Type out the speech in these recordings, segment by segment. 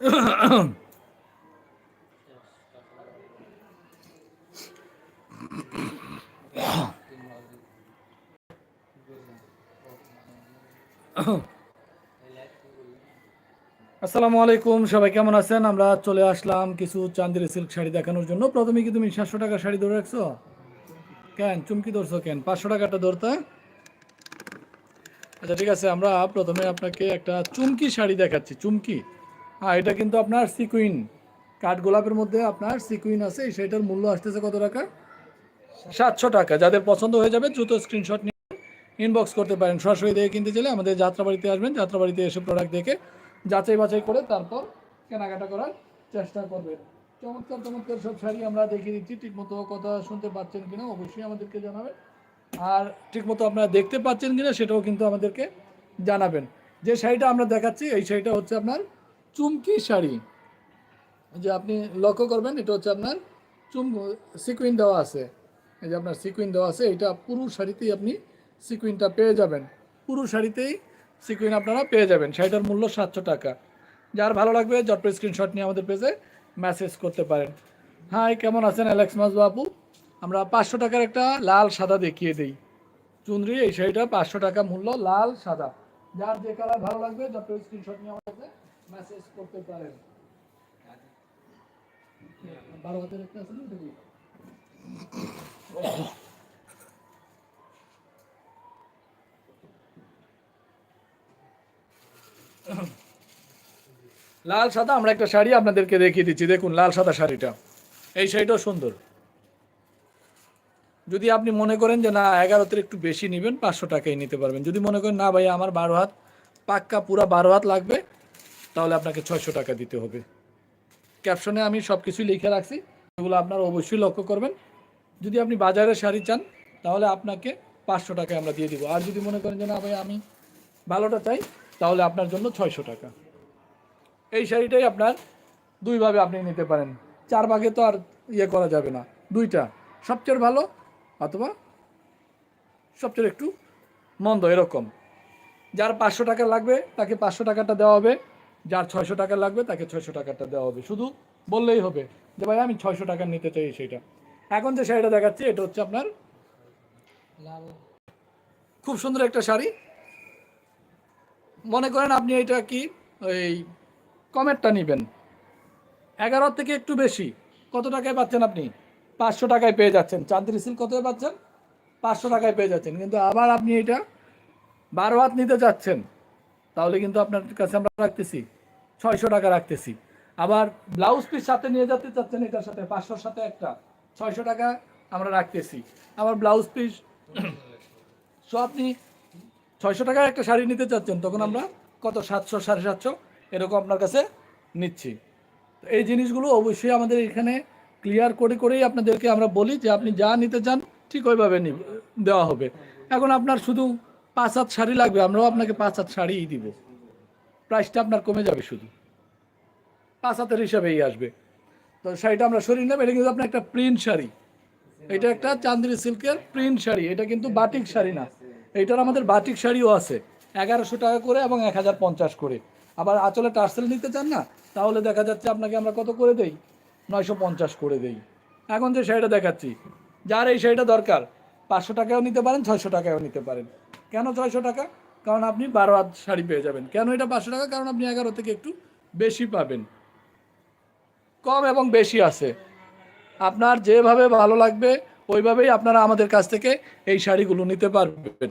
আসসালামু আলাইকুম, সবাই কেমন আছেন? আমরা চলে আসলাম কিছু চান্দির সিল্ক শাড়ি দেখানোর জন্য। প্রথমে কি তুমি সাতশো টাকা শাড়ি ধরে রাখছো? কেন? চুমকি ধরছো কেন? পাঁচশো টাকাটা ধরতে? আচ্ছা ঠিক আছে, আমরা প্রথমে আপনাকে একটা চুমকি শাড়ি দেখাচ্ছি, চুমকি। হ্যাঁ এটা কিন্তু আপনার সিকুইন কাঠ গোলাপের মধ্যে আপনার সিকুইন আছে শাড়িটার মূল্য আসতেছে কত টাকা? সাতশো টাকা। যাদের পছন্দ হয়ে যাবে, দ্রুত স্ক্রিনশট নিয়ে ইনবক্স করতে পারেন। সরাসরি দেখে কিনতে চাইলে আমাদের যাত্রাবাড়িতে আসবেন, যাত্রাবাড়িতে এসে প্রোডাক্ট দেখে যাচাই বাছাই করে তারপর কেনাকাটা করার চেষ্টা করবেন। চমৎকার চমৎকার সব শাড়ি আমরা দেখিয়ে দিচ্ছি। ঠিকমতো কথা শুনতে পাচ্ছেন কিনা অবশ্যই আমাদেরকে জানাবেন। আর ঠিকমতো আপনারা দেখতে পাচ্ছেন কিনা সেটাও কিন্তু আমাদেরকে জানাবেন। যে শাড়িটা আমরা দেখাচ্ছি, এই শাড়িটা হচ্ছে আপনার চুমকি শাড়ি। যে আপনি লক্ষ্য করবেন, এটা হচ্ছে আপনার চুম সিকুইন দেওয়া আছে। এই যে আপনার সিকুইন দেওয়া আছে, এটা পুরো শাড়িতেই আপনি সিকুইনটা পেয়ে যাবেন। পুরো শাড়িতেই সিকুইন আপনারা পেয়ে যাবেন। শাড়িটার মূল্য সাতশো টাকা। যার ভালো লাগবে জট স্ক্রিনশট নিয়ে আমাদের পেজে মেসেজ করতে পারেন। হাই কেমন আছেন? অ্যালেক্স মাস বাবু আমরা পাঁচশো টাকার একটা লাল সাদা দেখিয়ে দিই। চুনরি, এই শাড়িটা পাঁচশো টাকা মূল্য লাল সাদা। যার যে কালার ভালো লাগবে জট স্ক্রিনশট নিয়ে আমাদের মেসেজ করতে পারেন। বারো হাজার একটা আছে লাল সাদা, আমরা একটা শাড়ি আপনাদেরকে দেখিয়ে দিচ্ছি। দেখুন, লাল সাদা শাড়িটা। এই শাড়িটাও সুন্দর। যদি আপনি মনে করেন যে, না এগারোতে একটু বেশি নেবেন, পাঁচশো টাকাই নিতে পারবেন। যদি মনে করেন, না ভাই আমার বারো হাত, পাক্কা পুরা বারো হাত লাগবে। তাহলে আপনাকে ছয়শো টাকা দিতে হবে। ক্যাপশনে আমি সব কিছুই লিখে রাখছি। এগুলো আপনারা অবশ্যই লক্ষ্য করবেন। যদি আপনি বাজারের শাড়ি চান, তাহলে আপনাকে পাঁচশো টাকায় আমরা দিয়ে দিব। আর যদি মনে করেন যে, না ভাই, আমি ভালোটা চাই, তাহলে আপনার জন্য ছয়শো টাকা। এই শাড়িটাই আপনার দুইভাবে আপনি নিতে পারেন। চার ভাগে তো আর ইয়ে করা যাবে না। দুইটা, সবচেয়ে ভালো অথবা সবচেয়ে একটু মন্দ, এরকম। যার পাঁচশো টাকা লাগবে, তাকে পাঁচশো টাকাটা দেওয়া হবে। যার ছয়শো টাকা লাগবে তাকে ছয়শো টাকাটা দেওয়া হবে। শুধু বললেই হবে যে ভাই আমি ছয়শো টাকা নিতে চাই সেটা এখন যে শাড়িটা দেখাচ্ছি এটা হচ্ছে আপনার খুব সুন্দর একটা শাড়ি। মনে করেন আপনি এটা কি ওই কমেরটা নেবেন। এগারো থেকে একটু বেশি। কত টাকায় পাচ্ছেন আপনি? পাঁচশো টাকায় পেয়ে যাচ্ছেন। চাঁদরি সিল্ক কত পাচ্ছেন? পাঁচশো টাকায় পেয়ে যাচ্ছেন। কিন্তু আবার আপনি এটা বারো হাত নিতে যাচ্ছেন। তাহলে কিন্তু আপনার কাছে আমরা রাখতেছি। ছয়শো টাকা রাখতেছি। আবার ব্লাউজ পিস সাথে নিয়ে যেতে চাচ্ছেন, এটার সাথে পাঁচশোর সাথে একটা। ছয়শো টাকা আমরা রাখতেছি। আবার ব্লাউজ পিস সো আপনি ছয়শো টাকার একটা শাড়ি নিতে চাচ্ছেন, তখন আমরা কত? সাতশো, সাড়ে সাতশো এরকম আপনার কাছে নিচ্ছি। এই জিনিসগুলো অবশ্যই আমাদের এখানে ক্লিয়ার করে, করেই আপনাদেরকে আমরা বলি যে আপনি যা নিতে চান ঠিক ওইভাবে দেওয়া হবে। এখন আপনার শুধু পাঁচ হাত শাড়ি লাগবে, আমরাও আপনাকে পাঁচ হাত শাড়িই দিব। প্রাইসটা আপনার কমে যাবে শুধু। পাঁচ হাতের হিসাবেই আসবে। তো শাড়িটা আমরা সরিয়ে নেব এটা কিন্তু আপনার একটা প্রিন্ট শাড়ি। এটা একটা চান্দিনী সিল্কের প্রিন্ট শাড়ি, এটা কিন্তু বাটিক শাড়ি না। এইটার আমাদের বাটিক শাড়িও আছে, এগারোশো টাকা করে এবং এক হাজার পঞ্চাশ করে। আবার আঁচলে টার্সেল নিতে চান না, তাহলে দেখা যাচ্ছে আপনাকে আমরা কত করে দেই? নয়শো পঞ্চাশ করে দেই। এখন যে শাড়িটা দেখাচ্ছি, যার এই শাড়িটা দরকার, পাঁচশো টাকাও নিতে পারেন, ছয়শো টাকাও নিতে পারেন। কেন ছয়শো টাকা? কারণ আপনি বারো হাত শাড়ি পেয়ে যাবেন। কেন এটা পাঁচশো টাকা? কারণ আপনি এগারো থেকে একটু বেশি পাবেন। কম এবং বেশি আছে। আপনার যেভাবে ভালো লাগবে, ওইভাবেই আপনারা আমাদের কাছ থেকে এই শাড়িগুলো নিতে পারবেন।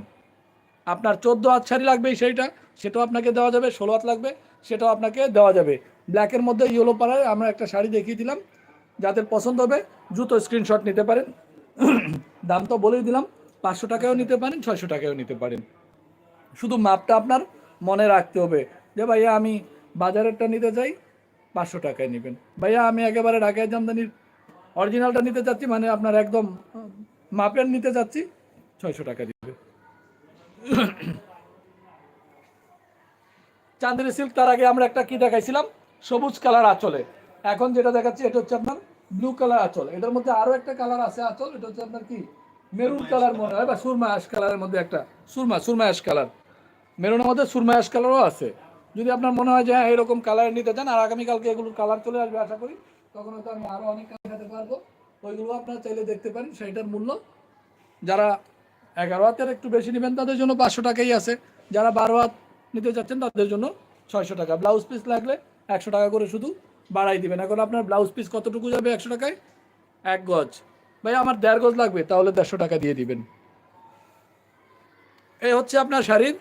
আপনার চোদ্দ হাত শাড়ি লাগবে এই শাড়িটা, সেটাও আপনাকে দেওয়া যাবে। ষোলো হাত লাগবে, সেটাও আপনাকে দেওয়া যাবে। ব্ল্যাকের মধ্যে ইয়েলো পাড়ায় আমরা একটা শাড়ি দেখিয়ে দিলাম। যাদের পছন্দ হবে, দ্রুত স্ক্রিনশট নিতে পারেন। দাম তো বলেই দিলাম। পাঁচশো টাকাও নিতে পারেন, ছয়শো টাকাও নিতে পারেন। শুধু মাপটা আপনার মনে রাখতে হবে যে, ভাইয়া, আমি বাজারেরটা নিতে চাই, পাঁচশো টাকায় নেবেন। ভাইয়া, আমি একেবারে ঢাকায় জামদানির অরিজিনালটা নিতে চাচ্ছি মানে আপনার একদম মাপের নিতে চাচ্ছি, ছয়শো টাকা দিবে। চান্দেরি সিল্ক তার আগে আমরা একটা কি দেখাইছিলাম? সবুজ কালার আঁচলে। এখন যেটা দেখাচ্ছি, এটা হচ্ছে আপনার ব্লু কালার আঁচল। এটার মধ্যে আরও একটা কালার আছে আঁচল, এটা হচ্ছে আপনার কি? মেরুন কালার মনে হয়, বা সুরমা অ্যাশ কালারের মধ্যে একটা, সুরমা সুরমা অ্যাশ কালার। মেরুনের মধ্যে সুরমা অ্যাশ কালারও আছে। যদি আপনার মনে হয় যে হ্যাঁ এরকম কালার নিতে চান, আর আগামীকালকে এগুলোর কালার চলে আসবে, আশা করি, তখন হয়তো আমি আরও অনেক কালার দেখাতে পারব। ওইগুলো আপনারা চাইলে দেখতে পারেন, সেইটার মূল্য। যারা এগারো হাতের একটু বেশি নেবেন, তাদের জন্য পাঁচশো টাকাই আছে। যারা বারো হাত নিতে চাচ্ছেন, তাদের জন্য ছয়শো টাকা। ব্লাউজ পিস লাগলে একশো টাকা করে শুধু বাড়াই দিবেন। এখন আপনার ব্লাউজ পিস কতটুকু যাবে একশো টাকায়? এক গজ। ভাই, আমার দেড় গজ লাগবে, তাহলে দেড়শো টাকা দিয়ে দিবেন। এই হচ্ছে আপনার শাড়ির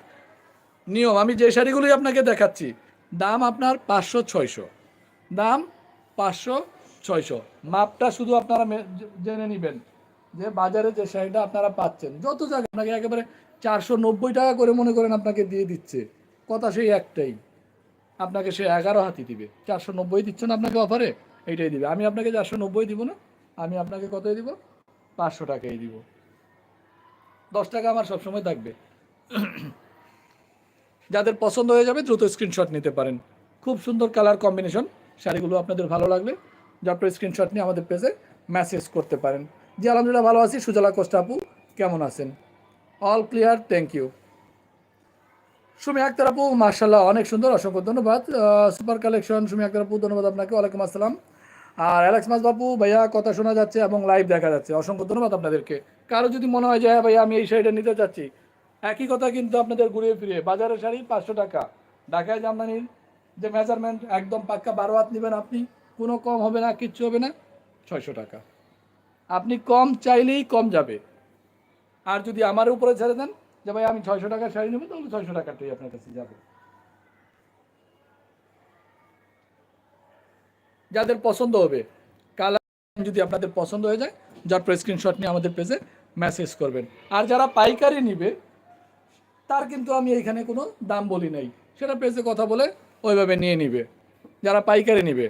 নিয়ম। আমি যে শাড়িগুলি আপনাকে দেখাচ্ছি, দাম আপনার পাঁচশো ছয়শো। দাম পাঁচশো ছয়শো। মাপটা শুধু আপনারা জেনে নেবেন যে বাজারে যে শাড়িটা আপনারা পাচ্ছেন। যত জায়গায় আপনাকে একেবারে চারশো নব্বই টাকা করে মনে করেন আপনাকে দিয়ে দিচ্ছে। কথা সেই একটাই। আপনাকে সে এগারো হাতি দিবে। চারশো নব্বই দিচ্ছে না আপনাকে অফারে, এইটাই দিবে। আমি আপনাকে চারশো নব্বই দিব না। আমি আপনাকে কতই দিব? পাঁচশো টাকাই দিব। দশ টাকা আমার সবসময় থাকবে। যাদের পছন্দ হয়ে যাবে দ্রুত স্ক্রিনশট নিতে পারেন। খুব সুন্দর কালার কম্বিনেশন শাড়িগুলো আপনাদের ভালো লাগলে যত স্ক্রিনশট নিয়ে আমাদের পেজে মেসেজ করতে পারেন। জি, আলহামদুলিল্লাহ ভালো আছি। সুজলা কোস্টা আপু, কেমন আছেন? All clear thank you Sumi Akter আপু মার্শাল্লাহ অনেক সুন্দর, অসংখ্য ধন্যবাদ। সুপার কালেকশন সুমি আক্তার আপু, ধন্যবাদ আপনাকে। ওয়ালাইকুম আসসালাম। আর অ্যালেক্স বাবু, ভাইয়া, কথা শোনা যাচ্ছে এবং লাইভ দেখা যাচ্ছে। অসংখ্য ধন্যবাদ আপনাদেরকে। কারও যদি মনে হয় যে হ্যাঁ ভাইয়া, আমি এই শাড়িটা নিতে চাচ্ছি একই কথা কিন্তু আপনাদের ঘুরিয়ে ফিরিয়ে। বাজারের শাড়ি পাঁচশো টাকা, ঢাকায় জামদানির যে মেজারমেন্ট একদম পাক্কা বারো হাত নেবেন আপনি, কোনো কম হবে না, কিচ্ছু হবে না, ছয়শো টাকা। আপনি কম চাইলেই কম যাবে। আর যদি আমার উপরে ছেড়ে দেন, যে ভাই আমি ছয়শো টাকার শাড়ি নেব, তাহলে ছয়শো টাকাটাই আপনার কাছে যাবে। যাদের পছন্দ হবে, কালার যদি আপনাদের পছন্দ হয়ে যায়, যার স্ক্রিনশট নিয়ে আমাদের পেজে মেসেজ করবেন। আর যারা পাইকারি নিবে, তার কিন্তু আমি এখানে কোনো দাম বলি নাই। সেটা পেজে কথা বলে ওইভাবে নিয়ে নিবে। যারা পাইকারি নিবে।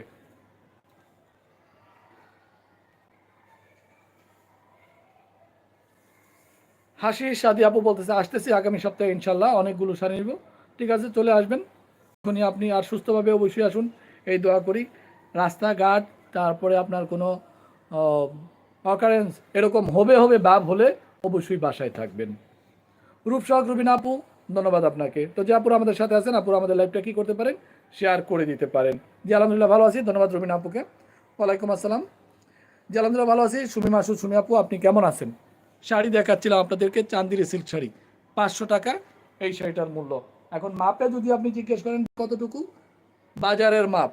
হাসি, সাদি আপু বলতেছে, আসতেছি আগামী সপ্তাহে ইনশাল্লাহ অনেকগুলো শাড়ি নিব। ঠিক আছে, চলে আসবেন। এখনই আপনি আর সুস্থভাবে অবশ্যই আসুন, এই দোয়া করি। রাস্তাঘাট, তারপরে আপনার কোনো অকারেন্স এরকম হবে হবে ভাব হলে অবশ্যই বাসায় থাকবেন। রূপসহক রুবিনা আপু, ধন্যবাদ আপনাকে। তো যে আপুরা আমাদের সাথে আছেন, আপুরা আমাদের লাইভটা কি করতে পারেন? শেয়ার করে দিতে পারেন। জি, আলহামদুলিল্লাহ ভালো আছি, ধন্যবাদ রুবিনা আপুকে। ওয়ালাইকুম আসসালাম। জি, আলহামদুলিল্লাহ ভালো আছি, সুমি মাসু, সুমি আপু, আপনি কেমন আছেন? শাড়ি দেখাচ্ছিলাম আপনাদেরকে, চান্দির সিল্ক শাড়ি। পাঁচশো টাকা, এই শাড়িটার মূল্য। এখন মাপে যদি আপনি জিজ্ঞেস করেন কতটুকু বাজারের মাপ।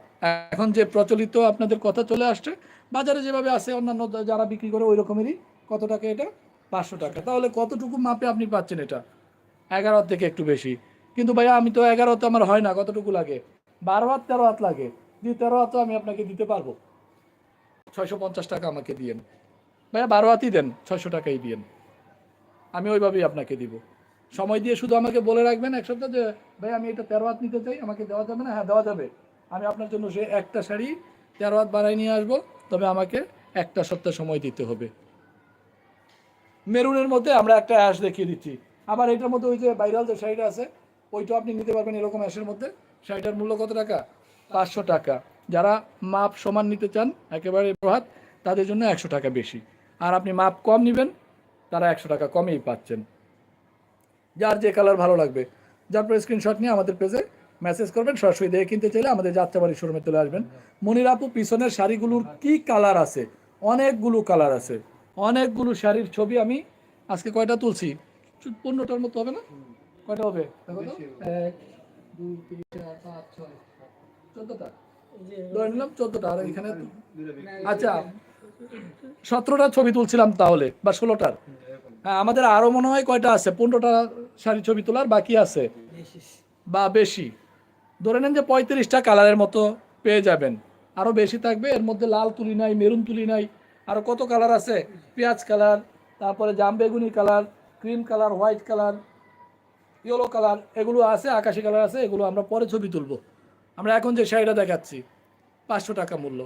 এখন যে প্রচলিত আপনাদের কথা চলে আসছে, বাজারে যেভাবে আছে, অন্যান্য যারা বিক্রি করে ওই রকমেরই কত টাকা এটা? পাঁচশো টাকা। তাহলে কতটুকু মাপে আপনি পাচ্ছেন এটা? এগারো হাত থেকে একটু বেশি। কিন্তু ভাইয়া, আমি তো এগারো হাত আমার হয় না, কতটুকু লাগে? বারো হাত, তেরো হাত লাগে। দিয়ে তেরো হাতও আমি আপনাকে দিতে পারব। ছয়শো পঞ্চাশ টাকা আমাকে দিয়েন। ভাইয়া, বারো হাতই দেন, ছয়শো টাকাই দিয়েন। আমি ওইভাবেই আপনাকে দিব। সময় দিয়ে শুধু আমাকে বলে রাখবেন এক সপ্তাহ যে, ভাই, আমি এটা তেরো হাত নিতে চাই, আমাকে দেওয়া যাবে না? হ্যাঁ দেওয়া যাবে। আমি আপনার জন্য সে একটা শাড়ি, তেরো হাত বাড়াই নিয়ে আসব, তবে আমাকে একটা সপ্তাহ সময় দিতে হবে। মেরুনের মধ্যে আমরা একটা অ্যাশ দেখিয়ে দিচ্ছি। আবার এটার মধ্যে ওই যে ভাইরাল যে শাড়িটা আছে ওইটাও আপনি নিতে পারবেন এরকম অ্যাশের মধ্যে। শাড়িটার মূল্য কত টাকা? পাঁচশো টাকা। যারা মাপ সমান নিতে চান, একেবারে প্রহাত তাদের জন্য একশো টাকা বেশি। আর আপনি মাপ কম নেবেন, তারা একশো টাকা কমেই পাচ্ছেন। যার যে কালার ভালো লাগবে। যার পরে স্ক্রিনশট নিয়ে আমাদের পেজে মেসেজ করবেন, সরাসরি দেখে কিনতে চাইলে আমাদের যাত্রাবাড়ি শোরুমে চলে আসবেন। মনির আপু, পিছনের শাড়িগুলোর কি কালার আছে? অনেকগুলো কালার আছে। অনেকগুলো শাড়ির ছবি আমি আজকে কয়টা তুলছি? পনেরোটার মতো হবে না? কয়টা হবে? চোদ্দটা। ধরে নিলাম চোদ্দটা, আর এখানে আচ্ছা সতেরোটা ছবি তুলছিলাম তাহলে, বা ষোলোটার। আমাদের আরও মনে হয় কয়টা আছে? পনেরোটা শাড়ি ছবি তোলার বাকি আছে। বা বেশি। ধরে নেন যে পঁয়ত্রিশটা কালারের মতো পেয়ে যাবেন। আরও বেশি থাকবে এর মধ্যে লাল তুলি নাই মেরুন তুলি নাই আরও কত কালার আছে? পেঁয়াজ কালার তারপরে জাম বেগুনি colour cream colour white colour yellow colour এগুলো আছে আকাশি কালার আছে এগুলো আমরা পরে ছবি তুলবো। আমরা এখন যে শাড়িটা দেখাচ্ছি পাঁচশো টাকা মূল্য।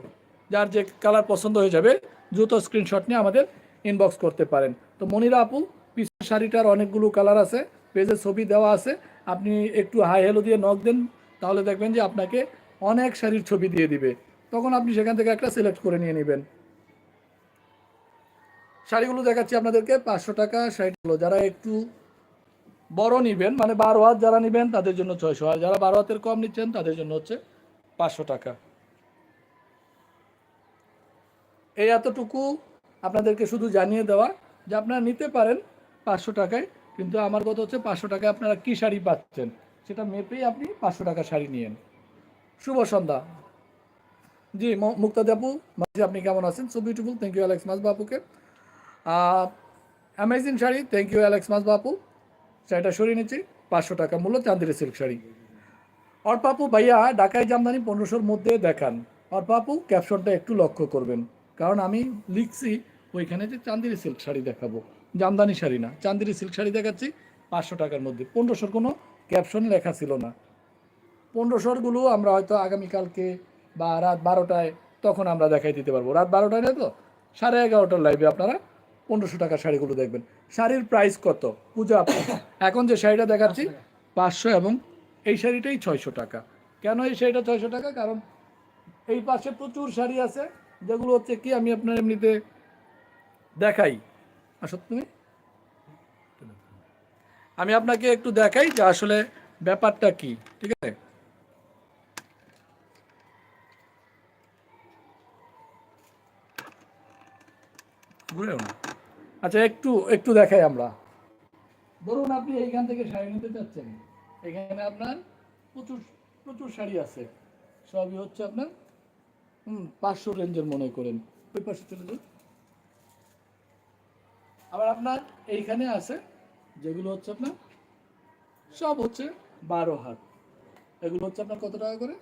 যার যে কালার পছন্দ হয়ে যাবে দ্রুত স্ক্রিনশট নিয়ে আমাদের ইনবক্স করতে পারেন। তো মনিরা আপু, পিছনের শাড়িটার অনেকগুলো কালার আছে পেজে ছবি দেওয়া আছে। আপনি একটু হাই হেলো দিয়ে নক দেন, তাহলে দেখবেন যে আপনাকে অনেক শাড়ির ছবি দিয়ে দিবে। তখন আপনি সেখান থেকে একটা সিলেক্ট করে নিয়ে নেবেন। শাড়িগুলো দেখাচ্ছি আপনাদেরকে, পাঁচশো টাকা শাড়িগুলো যারা একটু বড় নিবেন মানে বারো হাত যারা নিবেন, তাদের জন্য ছয়শো। আর যারা বারো হাতের কম নিচ্ছেন, তাদের জন্য হচ্ছে পাঁচশো টাকা। এই এতটুকু। আপনাদেরকে শুধু জানিয়ে দেওয়া যে আপনারা নিতে পারেন পাঁচশো টাকায়, কিন্তু আমার কথা হচ্ছে পাঁচশো টাকায় আপনারা কী শাড়ি পাচ্ছেন? সেটা মেপেই আপনি পাঁচশো টাকা শাড়ি নিয়েন। শুভ সন্ধ্যা। জি মুক্তাদি আপু, মাঝি আপনি কেমন আছেন? So beautiful thank you Alex mass বাপুকে। Amazing sari thank you Alex মাস বাপু। শাড়িটা সরিয়ে নিচ্ছি, পাঁচশো টাকা মূল্য চান্দির সিল্ক শাড়ি। অর্পাপু ভাইয়া, ঢাকায় জামদানি পনেরোশোর মধ্যে দেখান। অর্পাপু ক্যাপশনটা একটু লক্ষ্য করবেন। কারণ আমি লিখছি ওইখানে যে চান্দিরি সিল্ক শাড়ি দেখাবো। জামদানি শাড়ি না চান্দিরি সিল্ক শাড়ি দেখাচ্ছি পাঁচশো টাকার মধ্যে। পনেরোশোর কোনো ক্যাপশন লেখা ছিল না। পনেরোশোরগুলো আমরা হয়তো আগামীকালকে বা রাত বারোটায় তখন আমরা দেখাই দিতে পারব। রাত বারোটায় না তো? সাড়ে এগারোটার লাইভে আপনারা পনেরোশো টাকার শাড়িগুলো দেখবেন। শাড়ির প্রাইস কত? পূজা, এখন যে শাড়িটা দেখাচ্ছি, পাঁচশো এবং এই শাড়িটাই ছয়শো টাকা। কেন এই শাড়িটা ছয়শো টাকা? কারণ এই পাশে প্রচুর শাড়ি আছে, যেগুলো হচ্ছে কি, আমি আপনার এমনিতে দেখাই। আসো তুমি। আমি আপনাকে একটু দেখাই যে আসলে ব্যাপারটা কি, ঠিক আছে? আচ্ছা একটু একটু দেখাই আমরা। ধরুন আপনি এইখান থেকে শাড়ি নিতে চাচ্ছেন। এখানে আপনার প্রচুর প্রচুর শাড়ি আছে। সবই হচ্ছে আপনার, হুম, পাঁচশো রেঞ্জের মনে করেন। ওই পাশে চলে যান। আবার আপনার এইখানে আছে যেগুলো হচ্ছে আপনার সব হচ্ছে বারো হাত। এগুলো হচ্ছে আপনার কত টাকা করে?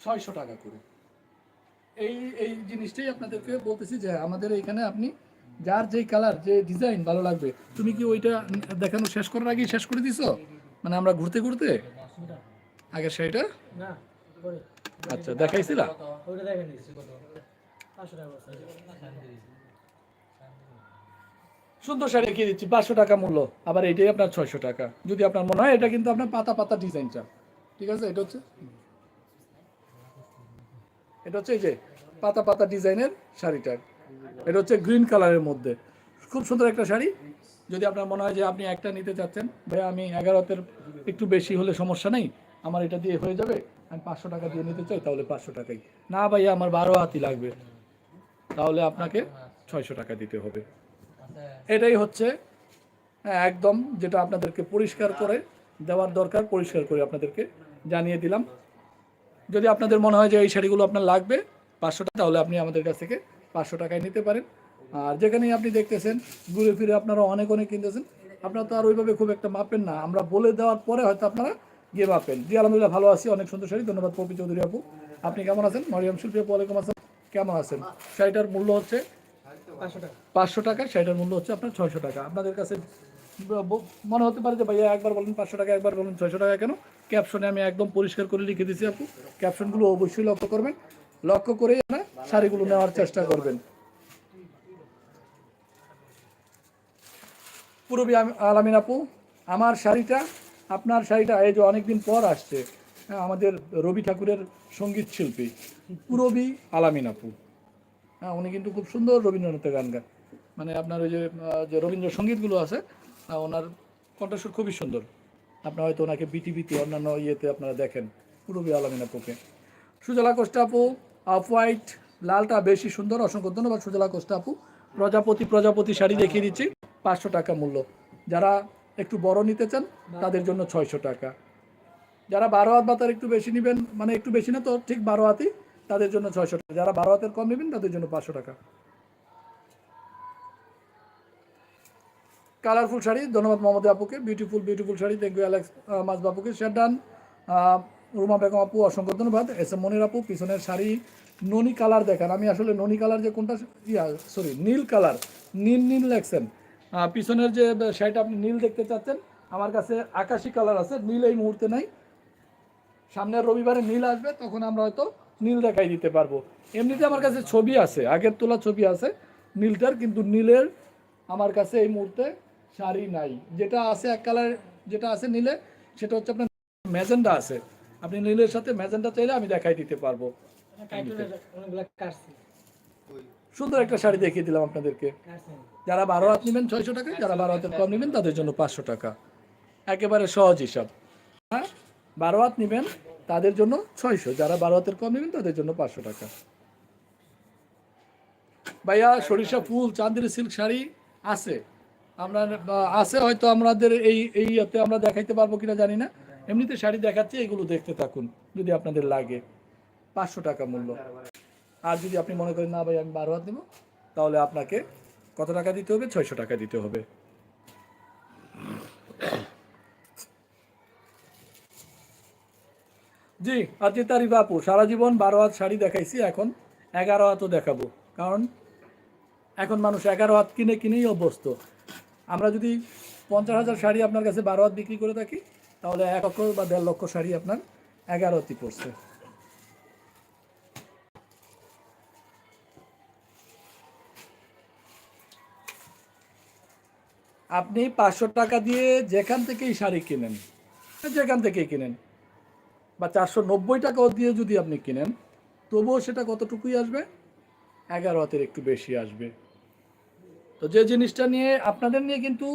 ছয়শো টাকা করে। এই এই জিনিসটাই আপনাদেরকে বলতেছি যে আমাদের এইখানে আপনি যার যেই কালার যে ডিজাইন ভালো লাগবে তুমি কি ওইটা দেখানো শেষ করার আগেই শেষ করে দিছো? মানে আমরা ঘুরতে ঘুরতে? আগে সেইটা? না আচ্ছা দেখাইছিলা ওইটা দেখে নিচ্ছি কত পাঁচশো টাকা বস্তা। সুন্দর শাড়ি দেখিয়ে দিচ্ছি, পাঁচশো টাকা মূল্য। আবার এইটাই আপনার ছয়শো টাকা। যদি আপনার মনে হয়, এটা কিন্তু আপনার পাতা পাতা ডিজাইনটা। ঠিক আছে? এটা হচ্ছে এটা হচ্ছে এই যে পাতা পাতা ডিজাইনের শাড়িটা। এটা হচ্ছে গ্রিন কালারের মধ্যে। খুব সুন্দর একটা শাড়ি। যদি আপনার মনে হয় যে আপনি একটা নিতে চাচ্ছেন ভাই আমি এগারোতের একটু বেশি হলে সমস্যা নেই, আমার এটা দিয়ে হয়ে যাবে, আমি পাঁচশো টাকা দিয়ে নিতে চাই, তাহলে পাঁচশো টাকাই। না ভাই আমার বারো হাতি লাগবে। তাহলে আপনাকে ছয়শো টাকা দিতে হবে। এটাই হচ্ছে হ্যাঁ, একদম যেটা আপনাদেরকে পরিষ্কার করে দেওয়ার দরকার পরিষ্কার করে আপনাদেরকে জানিয়ে দিলাম। যদি আপনাদের মনে হয় যে এই শাড়িগুলো আপনার লাগবে পাঁচশো টাকা তাহলে আপনি আমাদের কাছ থেকে পাঁচশো টাকায় নিতে পারেন। আর যেখানেই আপনি দেখতেছেন ঘুরে ফিরে আপনারা অনেক অনেক কিনতেছেন আপনারা তো আর ওইভাবে খুব একটা মাপেন না। আমরা বলে দেওয়ার পরে হয়তো আপনারা গিয়ে মাপেন। জি আলহামদুলিল্লাহ ভালো আছি অনেক সুন্দর শাড়ি। ধন্যবাদ পপি চৌধুরী আপু। আপনি কেমন আছেন? মরিয়াম শিল্পী আপু ওয়ালাইকুম আসসালাম। কেমন আছেন? শাড়িটার মূল্য হচ্ছে পাঁচশো টাকা। শাড়িটার মূল্য হচ্ছে আপনার ছয়শো টাকা। আপনাদের কাছে মনে হতে পারে যে ভাইয়া একবার বলেন পাঁচশো টাকা একবার বলেন ছয়শো টাকা কেন? ক্যাপশনে আমি একদম পরিষ্কার করে লিখে দিচ্ছি আপু। ক্যাপশনগুলো অবশ্যই লক্ষ্য করবেন। লক্ষ্য করে আপনার শাড়িগুলো নেওয়ার চেষ্টা করবেন। পুরবী আলামিন আপু আমার শাড়িটা আপনার শাড়িটা এই যে অনেকদিন পর আসছে হ্যাঁ, আমাদের রবি ঠাকুরের সংগীত শিল্পী। পুরবী আলামিন আপু। হ্যাঁ উনি কিন্তু খুব সুন্দর রবীন্দ্রনাথের গান গান মানে আপনার ওই যে যে রবীন্দ্রসঙ্গীতগুলো আছে ওনার কণ্ঠস্বর খুবই সুন্দর। আপনার হয়তো ওনাকে বিটিভিতে, অন্যান্য ইয়েতে আপনারা দেখেন, পুরবী আলমিন আপুকে সুজলা কোষ্টাপু অফ হোয়াইট, লালটা বেশি সুন্দর, অসংখ্য ধন্যবাদ সুজলা কোষ্টাপু প্রজাপতি প্রজাপতি শাড়ি দেখিয়ে দিচ্ছি, পাঁচশো টাকা মূল্য। যারা একটু বড় নিতে চান, তাদের জন্য ছয়শো টাকা। যারা বারো হাত বা তার একটু বেশি নেবেন মানে একটু বেশি না তো, ঠিক বারো হাতই। তাদের জন্য ছয়শো টাকা। যারা বারো হাতের কম নেবেন, তাদের জন্য পাঁচশো টাকা। কালারফুল শাড়ি, ধন্যবাদ মোহাম্মদ আপুকে। Beautiful beautiful sari thank you Alex মাস বাপুকে। শেরডান রুমা বেগম আপু, অসংখ্য ধন্যবাদ। এস এম মনির আপু, পিছনের শাড়ি ননি কালার দেখান। আমি আসলে ননি কালার যে কোনটা, ইয়া সরি নীল কালার, নীল নীল লেখছেন পিছনের যে শাড়িটা আপনি নীল দেখতে চাচ্ছেন, আমার কাছে আকাশি কালার আছে, নীল এই মুহূর্তে নাই। সামনের রবিবারে নীল আসবে, তখন আমরা হয়তো নীল দেখাই দিতে পারব। এমনিতে আমার কাছে ছবি আছে আগের তোলা ছবি আছে নীলটার কিন্তু নীলের আমার কাছে এই মুহূর্তে শাড়ি নাই। যেটা আছে এক কালার যেটা আছে নীলে সেটা হচ্ছে আপনার ম্যাজেন্ডা আছে। আপনি নীলের সাথে ম্যাজেন্ডা চাইলে আমি দেখাই দিতে পারব। সুন্দর একটা শাড়ি দেখিয়ে দিলাম আপনাদেরকে। যারা বারো হাত নেবেন ছয়শো টাকা যারা বারো হাতের কম নেবেন তাদের জন্য পাঁচশো টাকা। একেবারে সহজ হিসাব। হ্যাঁ? বারো হাত নেবেন তাদের জন্য ছয়শো, যারা বারো হাতের কম নেবেন তাদের জন্য পাঁচশো টাকা। ভাইয়া, সরিষা, ফুল, চাঁদের সিল্ক শাড়ি আছে। আমরা, আছে হয়তো আমাদের এই এই ইয়েতে আমরা দেখাইতে পারব কিনা জানি না। এমনিতে শাড়ি দেখাচ্ছি, এগুলো দেখতে থাকুন, যদি আপনাদের লাগে। পাঁচশো টাকা মূল্য। আর যদি আপনি মনে করেন, না ভাই, আমি বারো হাত দেবো তাহলে আপনাকে কত টাকা দিতে হবে? ছয়শো টাকা দিতে হবে। জি, আজকে তারিফ আপু। সারা জীবন বারো হাত শাড়ি দেখাইছি, এখন এগারো হাতও দেখাবো। কারণ এখন মানুষ এগারো হাত কিনে কিনেই অভ্যস্ত। আমরা যদি পঞ্চাশ হাজার শাড়ি আপনার কাছে বারো হাত বিক্রি করে থাকি, তাহলে এক লক্ষ বা দেড় লক্ষ শাড়ি আপনার এগারো হাতই পড়ছে। আপনি পাঁচশো টাকা দিয়ে যেখান থেকেই শাড়ি কিনেন, যেখান থেকেই কিনেন বা চারশো নব্বই টাকাও দিয়ে যদি আপনি কিনেন, তবুও সেটা কতটুকুই আসবে? এগারো হাতের একটু বেশি আসবে। তো যে জিনিসটা নিয়ে, আপনাদের নিয়ে কিন্তু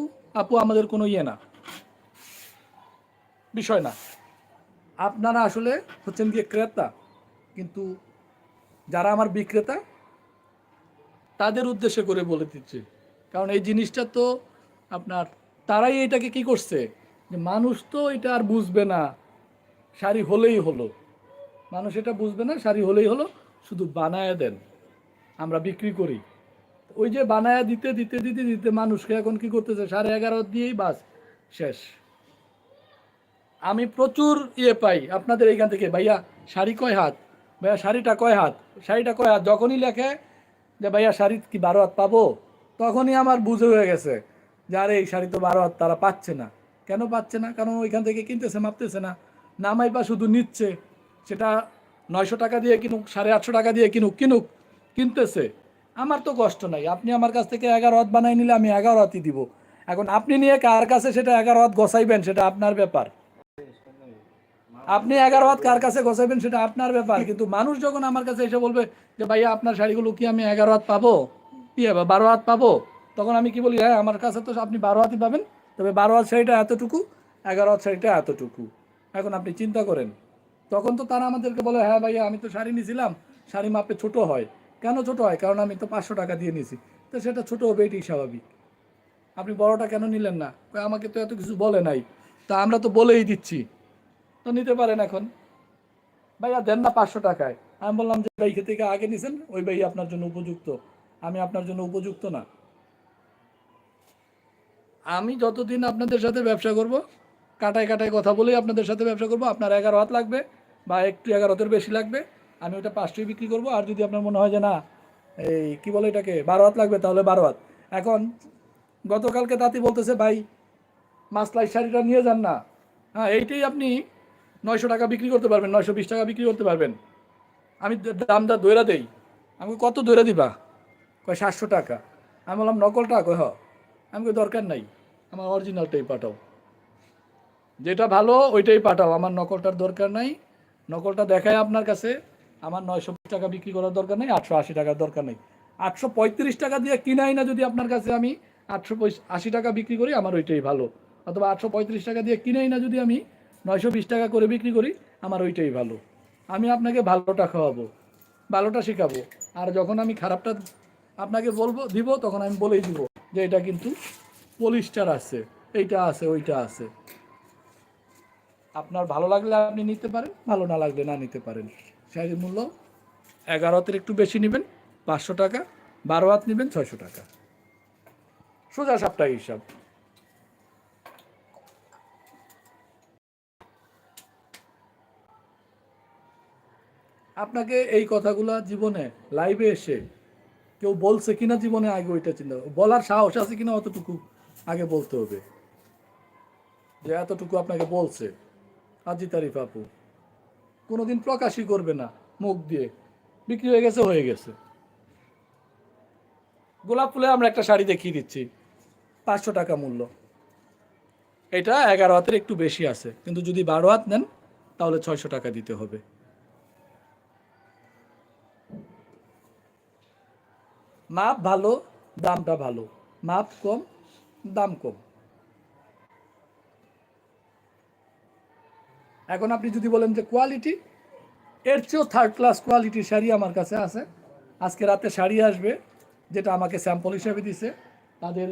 আপু আমাদের কোনো ইয়ে না। বিষয় না। আপনারা আসলে হচ্ছেন গিয়ে ক্রেতা, কিন্তু যারা আমার বিক্রেতা, তাদের উদ্দেশ্যে করে বলে দিচ্ছে। কারণ এই জিনিসটা তো আপনার, তারাই এটাকে কি করছে? যে মানুষ তো এটা আর বুঝবে না। শাড়ি হলেই হলো। মানুষ এটা বুঝবে না, শাড়ি হলেই হলো, শুধু বানায় দেন। আমরা বিক্রি করি। ওই যে বানায়া দিতে দিতে দিতে দিতে মানুষকে এখন কি করতেছে? সাড়ে এগারো দিয়েই বাস, শেষ। আমি প্রচুর ইয়ে পাই। আপনাদের এইখান থেকে, ভাইয়া, শাড়ি কয় হাত? ভাইয়া, শাড়িটা কয় হাত? শাড়িটা কয় হাত? যখনই লেখে যে, ভাইয়া, শাড়ি কি বারো হাত পাবো? তখনই আমার বুঝে হয়ে গেছে যে, আরে, এই শাড়ি তো বারো হাত তারা পাচ্ছে না। কেন পাচ্ছে না? কারণ ওইখান থেকে কিনতেছে, মাপতেছে না। নামাই বা শুধু নিচ্ছে, সেটা নয়শো টাকা দিয়ে কিনুক, সাড়ে আটশো টাকা দিয়ে কিনুক কিনুক, কিনতেছে। আমার তো কষ্ট নাই। আপনি আমার কাছ থেকে এগারো হাত বানাই নিলে আমি এগারো হাতই দিব। এখন আপনি নিয়ে কার কাছে সেটা এগারো হাত গসাইবেন সেটা আপনার ব্যাপার। আপনি এগারো হাত কার কাছে গসাইবেন সেটা আপনার ব্যাপার। কিন্তু মানুষ যখন আমার কাছে এসে বলবে যে, ভাইয়া, আপনার শাড়িগুলো কি আমি এগারো হাত পাবো? কি বারো হাত পাবো? তখন আমি কি বলি হ্যাঁ আমার কাছে তো আপনি বারো হাতই পাবেন। তবে বারো হাত শাড়িটা এতটুকু, এগারো হাত শাড়িটা এতটুকু। এখন আপনি চিন্তা করেন। তখন তো তারা আমাদেরকে বলে হ্যাঁ ভাইয়া, আমি তো শাড়ি নিয়েছিলাম, শাড়ি মাপে ছোট হয়। কেন ছোট হয়? কারণ আমি তো পাঁচশো টাকা দিয়ে নিয়েছি। তো সেটা ছোট হবে, এটাই স্বাভাবিক। আপনি বড়টা কেন নিলেন না? আমাকে তো এত কিছু বলে নাই। তা আমরা তো বলেই দিচ্ছি। তো নিতে পারেন এখন। ভাইয়া, দেন না পাঁচশো টাকায়। আমি বললাম যে ভাই থেকে আগে নিছেন, ওই ভাই আপনার জন্য উপযুক্ত। আমি আপনার জন্য উপযুক্ত না। আমি যতদিন আপনাদের সাথে ব্যবসা করব কাটায় কাটায় কথা বলেই আপনাদের সাথে ব্যবসা করব। আপনার এগারো হাত লাগবে বা একটু এগারো হাতের বেশি লাগবে। আমি ওটা পাঁচটাই বিক্রি করব। আর যদি আপনার মনে হয় যে না, এই কি বলে এটাকে, বারো হাত লাগবে, তাহলে বারো হাত। এখন গতকালকে তাঁতি বলতেছে, ভাই, মাসলাই শাড়িটা নিয়ে যান না। হ্যাঁ এইটাই আপনি নয়শো টাকা বিক্রি করতে পারবেন, নয়শো বিশ টাকা বিক্রি করতে পারবেন। আমি দামটা দৈরা দেই। আমি কত দৈরা দিবা? কয় সাতশো টাকা। আমি বললাম, নকলটা? কয় হ। আমি দরকার নাই। আমার অরিজিনালটাই পাঠাও। যেটা ভালো, ওইটাই পাঠাও। আমার নকলটার দরকার নাই। নকলটা দেখায় আপনার কাছে। আমার নয়শো বিশ টাকা বিক্রি করার দরকার নেই, আটশো আশি টাকার দরকার নেই। আটশো পঁয়ত্রিশ টাকা দিয়ে কিনাই না যদি আপনার কাছে আমি আটশো আশি টাকা বিক্রি করি, আমার ওইটাই ভালো। অথবা আটশো পঁয়ত্রিশ টাকা দিয়ে কিনাই না যদি আমি নয়শো বিশ টাকা করে বিক্রি করি, আমার ওইটাই ভালো। আমি আপনাকে ভালোটা খাওয়াবো, ভালোটা শেখাবো। আর যখন আমি খারাপটা আপনাকে বলব, দিব, তখন আমি বলেই দিব যে এটা কিন্তু পলিস্টার আছে, এইটা আছে, ওইটা আছে। আপনার ভালো লাগলে আপনি নিতে পারেন, ভালো না লাগলে না নিতে পারেন। শাড়ির মূল্য এগারো হাতের একটু বেশি নেবেন, পাঁচশো টাকা, বারো হাত নেবেন, ছয়শো টাকা। সোজা সাপ্তাহিক হিসাব। আপনাকে এই কথাগুলো জীবনে লাইভে এসে কেউ বলছে কিনা জীবনে আগে ওইটা চিন্তা বলার সাহস আছে কিনা অতটুকু আগে বলতে হবে। যে এতটুকু আপনাকে বলছে। আজি তারিফ আপু। কোনোদিন প্রকাশই করবে না, মুখ দিয়ে। বিক্রি হয়ে গেছে হয়ে গেছে। গোলাপ ফুলে আমরা একটা শাড়ি দেখিয়ে দিচ্ছি, পাঁচশো টাকা মূল্য। এটা এগারো হাতের একটু বেশি আছে, কিন্তু যদি বারো হাত নেন, তাহলে ছয়শো টাকা দিতে হবে। মাপ ভালো, দামটা ভালো। মাপ কম, দাম কম। এখন আপনি যদি বলেন যে কোয়ালিটি এর চেয়েও থার্ড ক্লাস কোয়ালিটির শাড়ি আমার কাছে আছে। আজকে রাতে শাড়ি আসবে, যেটা আমাকে স্যাম্পল হিসেবে দিছে। তাদের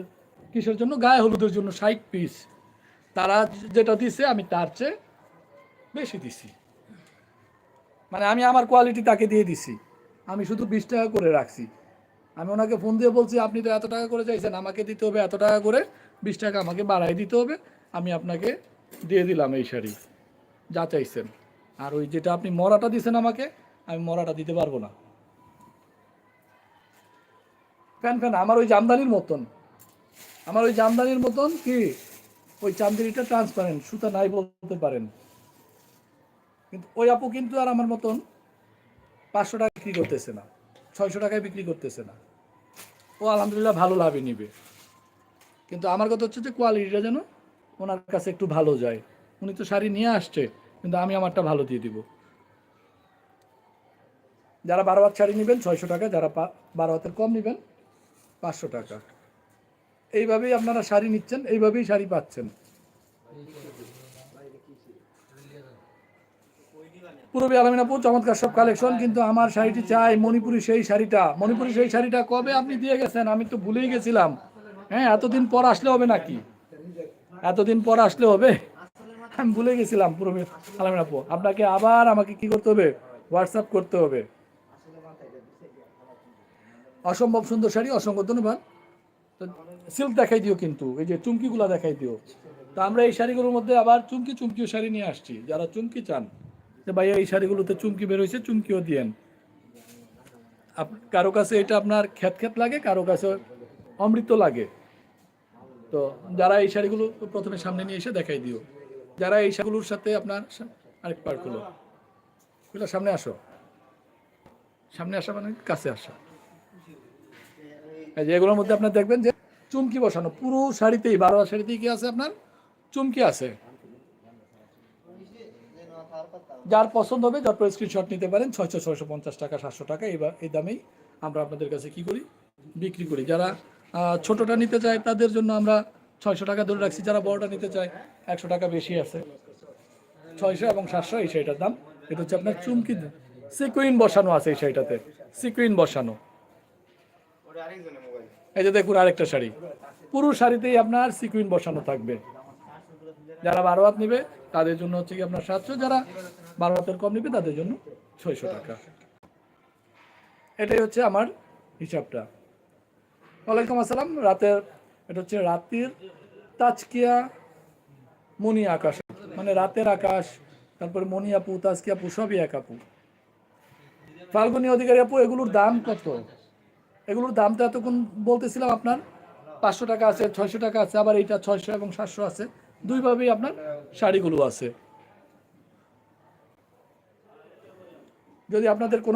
কিসের জন্য? গায়ে হলুদের জন্য ষাট পিস তারা যেটা দিছে, আমি তার চেয়ে বেশি দিছি। মানে আমি আমার কোয়ালিটি তাকে দিয়ে দিছি। আমি শুধু বিশ টাকা করে রাখছি। আমি ওনাকে ফোন দিয়ে বলছি, আপনি তো এত টাকা করে চাইছেন, আমাকে দিতে হবে এত টাকা করে। বিশ টাকা আমাকে বাড়াই দিতে হবে। আমি আপনাকে দিয়ে দিলাম এই শাড়ি। যা চাইছেন আর ওই যেটা আপনি মরাটা দিছেন আমাকে, আমি মরাটা দিতে পারব না। ফ্যান ফ্যান, আমার ওই জামদানির মতন। আমার ওই জামদানির মতন কি? ওই চান্দিরিটা ট্রান্সপারেন্ট সুতা নাই বলতে পারেন। কিন্তু ওই আপু কিন্তু আর আমার মতন পাঁচশো টাকা বিক্রি করতেছে না, ছয়শো টাকায় বিক্রি করতেছে না। ও আলহামদুলিল্লাহ ভালো লাভে নিবে। কিন্তু আমার কথা হচ্ছে যে কোয়ালিটিটা যেন ওনার কাছে একটু ভালো যায়। উনি তো শাড়ি নিয়ে আসছে কিন্তু আমি আমারটা ভালো দিয়ে দিব। যারা বারো হাত শাড়ি নেবেন, ছয়শো টাকা, যারা বারো হাতের কম নেবেন, পাঁচশো টাকা। এইভাবেই আপনারা শাড়ি নিচ্ছেন, এইভাবেই শাড়ি পাচ্ছেন। পূর্বে আলমিনাপুর, চমৎকার সব কালেকশন কিন্তু আমার শাড়িটি চাই মণিপুরি সেই শাড়িটা। মণিপুরি সেই শাড়িটা কবে আপনি দিয়ে গেছেন? আমি তো ভুলেই গেছিলাম। হ্যাঁ এতদিন পর আসলে হবে নাকি? এতদিন পর আসলে হবে? আমি ভুলে গেছিলাম পূর্বে আলমিনাপুর আপনাকে আবার আমাকে কি করতে হবে? হোয়াটসঅ্যাপ করতে হবে। অসম্ভব সুন্দর শাড়ি, অসংখ্য ধন্যবাদ। সিল্ক দেখাই দিও কিন্তু, এই যে চুমকিগুলো দেখাই দিও। তো আমরা এই শাড়িগুলোর মধ্যে আবার চুমকি চুমকিও শাড়ি নিয়ে আসছি, যারা চুমকি চান। যে ভাইয়া, এই শাড়িগুলোতে চুমকি বের হয়েছে, চুমকিও দিয়েন। আপ- কারও কাছে এটা আপনার খ্যাত খ্যাত লাগে, কারও কাছে অমৃত লাগে। তো যারা এই শাড়িগুলো প্রথমে সামনে নিয়ে এসে দেখাই দিও। যারা এই শাড়িগুলোর সাথে আপনার আরেক পার খুলো খুলে সামনে আসো। সামনে আসা মানে কাছে আসা। এগুলোর মধ্যে আপনার দেখবেন যে চুমকি বসানো, পুরো শাড়িতেই বারো শাড়িতেই কি আছে আপনার? চুমকি আছে। যার পছন্দ হবে, যার স্ক্রিনশট নিতে পারেন, ছয়শো ছয়শো পঞ্চাশ টাকা, সাতশো টাকা, এই এই দামেই আমরা আপনাদের কাছে কি করি? বিক্রি করি। যারা ছোটটা নিতে চায়, তাদের জন্য আমরা ছয়শো টাকা ধরে রাখছি, যারা বড়টা নিতে চায়, একশো টাকা বেশি আছে। ছয়শো এবং সাতশো এই শাড়িটার দাম। এটা হচ্ছে আপনার চুমকি সিকুইন বসানো আছে এই শাড়িটাতে। সিকুইন বসানো। এই যে দেখুন আরেকটা শাড়ি। পুরো শাড়িতেই আপনার সিকুইন বসানো থাকবে। যারা বারো হাত নেবে, তাদের জন্য হচ্ছে কি আপনার সাতশো। যারা বারো হাতের কম নেবে, তাদের জন্য ছয়শো টাকা। এটাই হচ্ছে আমার হিসাবটা। ওয়ালাইকুম আসসালাম। রাতের এটা হচ্ছে রাতের তাজকিয়া মনি আকাশ। মানে রাতের আকাশ, তারপরে মনি আপু, তাজকিয়া আপু, সবই এক আপু। ফাল্গুনি অধিকারী আপু, এগুলোর দাম কত? এগুলোর দাম তো এতক্ষণ বলতেছিলাম আপনার, পাঁচশো টাকা আছে, ছয়শো টাকা আছে, আবার এইটা ছয়শো এবং সাতশো আছে। দুইভাবেই আপনার শাড়িগুলো আছে। যদি আপনাদের কোনো